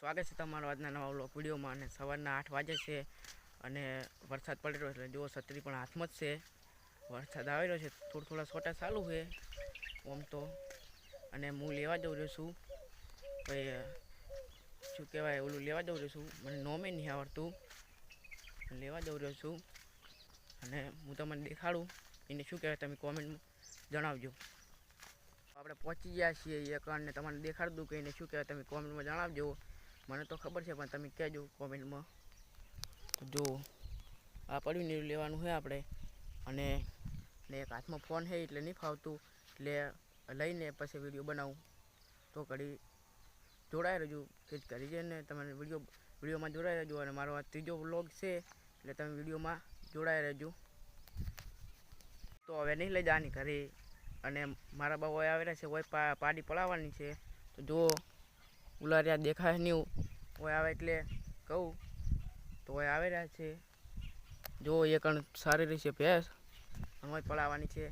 સ્વાગત છે તમારો આજના નવા વ્લોગ વિડીયોમાં અને સવારના આઠ વાગે છે અને વરસાદ પડી રહ્યો છે. જુઓ, છત્રી પણ હાથમાં જ છે. વરસાદ આવી રહ્યો છે. થોડા થોડા છોટા ચાલુ છે ઓમ તો. અને હું લેવા જઉં રહ્યો છું. ભાઈ શું કહેવાય, ઓલું લેવા જઉં રહ્યો છું. મને નોમે નહીં આવડતું. લેવા જઉં રહ્યો છું. અને હું તમને દેખાડું. એને શું કહેવાય તમે કોમેન્ટમાં જણાવજો. આપણે પહોંચી ગયા છીએ એક અને તમને દેખાડી દઉં કે એને શું કહેવાય તમે કોમેન્ટમાં જણાવજો. મને તો ખબર છે, પણ તમે કહેજો કોમેન્ટમાં. જો, આ પડ્યું ને લેવાનું છે આપણે. અને ને એક હાથમાં ફોન છે એટલે નહીં ફાવતું. એટલે લઈને પછી વીડિયો બનાવું. તો ઘડી જોડાઈ રહેજો જ કરી જઈને તમે વીડિયો, વિડીયોમાં જોડાઈ રહેજો અને મારો આ ત્રીજો વ્લોગ છે, એટલે તમે વિડીયોમાં જોડાઈ રહેજો. તો હવે નહીં લઈ જવાની ઘરે. અને મારા બાબા આવેલા છે પા, પાડી પડાવવાની છે. તો જો ઉલારિયા દેખાય નહીં કોઈ આવે એટલે કહું તો ઓય આવી રહ્યા છે. જો એ કણ સારી રહી છે ભેંસ. હોય પડાવવાની છે.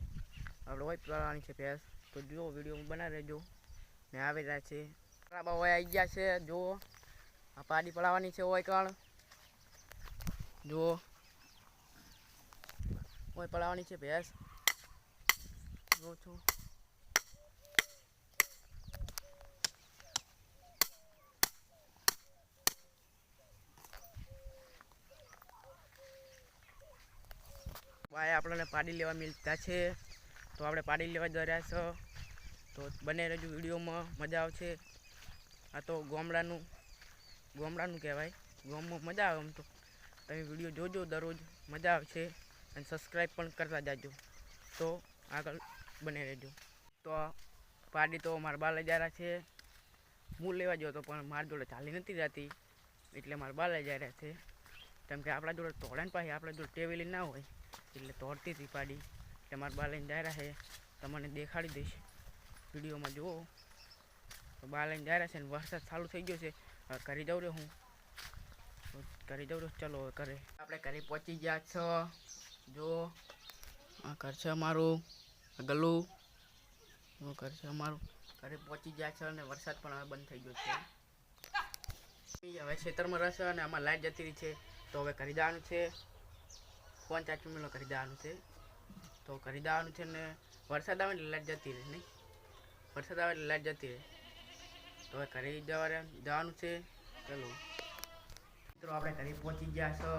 આપણે હોય પડાવવાની છે ભેંસ. તો જો વીડિયો બનાવી રહેજો. ને આવી રહ્યા છે. બરાબર હોય આવી ગયા છે. જુઓ. આ પાડી પડાવવાની છે હોય કણ. જુઓ. ઓય પડાવવાની છે ભેંસ. જો છું. ભાઈ આપણને પાડી લેવા મિલતા છે. તો આપણે પાડી લેવા રહ્યા છો. તો બને રહેજો વિડીયોમાં, મજા આવશે. આ તો ગામડાનું ગામડાનું કહેવાય. ગામમાં મજા આવે આમ તો. તમે વીડિયો જોજો દરરોજ, મજા આવશે. અને સબસ્ક્રાઈબ પણ કરતા જાજો. તો આગળ બને રહેજો. તો પાડી તો મારા બા લઈ છે. હું લેવા ગયો હતો, પણ મારી જોડે ચાલી નથી રહેતી એટલે મારા બા લઈ છે. કેમ કે આપણા જોડે તોડે ને પાછી, આપણા જોડે ટેવેલી ના હોય. એટલે તોડતી હતી પાડી. એટલે મારા બા લઈને છે. તમને દેખાડી દઈશ. વિડીયોમાં જુઓ. તો બા લઈને છે ને વરસાદ ચાલુ થઈ ગયો છે. હવે કરી દઉં રહ્યો હું. કરી દઉં રહ્યો ચલો ઘરે. આપણે ઘરે પહોંચી ગયા છો. જો, આ ઘર છે અમારું. ગલું ઘર છે અમારું. ઘરે પહોંચી ગયા છે અને વરસાદ પણ હવે બંધ થઈ ગયો છે. હવે ખેતરમાં રહેશે અને આમાં લાઈટ જતી રહી છે. તો હવે કરી દેવાનું છે. ફોન ચાર્જ મિલો કરી દેવાનું છે. તો કરી દેવાનું છે ને વરસાદ આવે એટલે લાઈટ જતી રહે, નહીં? વરસાદ આવે લાઈટ જતી રહે. તો હવે કરી જવા જવાનું છે. ચલો. મિત્રો, આપણે ઘરે પહોંચી ગયા છો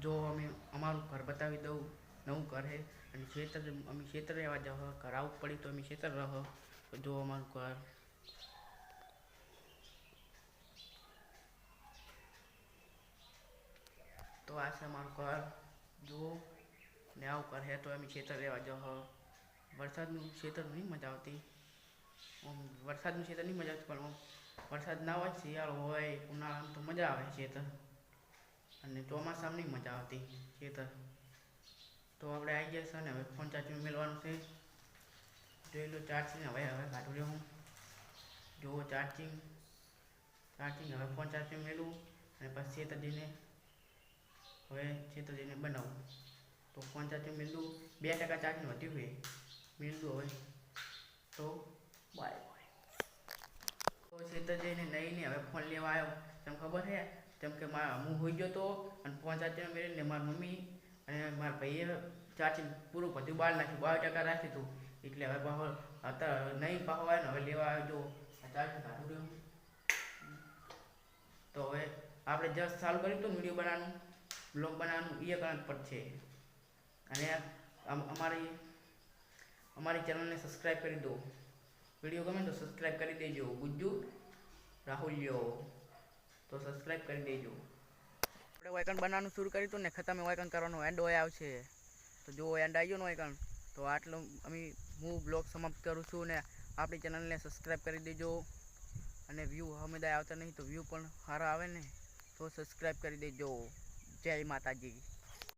જો અમે અમારું ઘર બતાવી દઉં, નવું ઘર છે. અને ખેતર, અમે ખેતર રહેવા જાવ ઘર આવું પડી તો અમે ખેતર રહો. તો જો અમારું ઘર. તો આ છે અમારું ઘર. જુઓ ને આવું કરે તો એમ ખેતર રહેવા જાવ વરસાદનું ખેતર નહીં મજા આવતી. આમ વરસાદનું ખેતર નહીં મજા આવતી, પણ વરસાદ ના હોય, શિયાળો હોય ઉનાળામાં તો મજા આવે ખેતર. અને ચોમાસામાં નહીં મજા આવતી ખેતર. તો આપણે આવી ગયા છે ને હવે ફોન ચાર્જિંગ મેળવાનું છે. જોઈ લો ચાર્જિંગ હવે હવે કાઢું હું. જુઓ ચાર્જિંગ ચાર્જિંગ હવે ફોન ચાર્જિંગ મેળવું અને પછી છેતરજીને હવે છેતરજીને બનાવું. તો ચાર્જિંગ મેળવું બે ટકા ચાર્જિંગ વધ્યું હોય મેળવું હવે. તો બાય તો છેતરજીને નહીં હવે ફોન લેવા આવ્યો તેમ ખબર છે કેમ કે મારા હું હોઈ ગયો તો અને ચાર્જિંગ મેળવીને મારી મમ્મી અને મારા ભાઈએ ચાર્જિંગ પૂરું બધું બહાર નાખ્યું. બાર ટકા રાખ્યું હતું એટલે હવે પાછો અત્યારે નહીં પાછો આવે ને હવે લેવા આવ્યો તો રહ્યું. તો હવે આપણે જસ્ટ ચાલુ કર્યું હતું વીડિયો બનાવવાનું. બ્લોગ બનાવવાનું એ કારણ પર છે. અને અમારી અમારી ચેનલને સબસ્ક્રાઈબ કરી દો. વીડિયો ગમે તો સબસ્ક્રાઈબ કરી દેજો. ગુજ્જુ રાહુલ્યો તો સબસ્ક્રાઈબ કરી દેજો. આપણે વાયકન બનાવવાનું શરૂ કર્યું હતું ને, ખતમ વાયકન કરવાનો એન્ડ હોય આવશે. તો જો એન્ડ આવી ગયો ને વાયકન તો આટલું અમે, હું બ્લોગ સમાપ્ત કરું છું ને, આપણી ચેનલને સબસ્ક્રાઈબ કરી દેજો. અને વ્યૂ હમેદાય આવતા નહીં તો વ્યૂ પણ સારા આવે ને, તો સબસ્ક્રાઈબ કરી દેજો. જય માતાજી.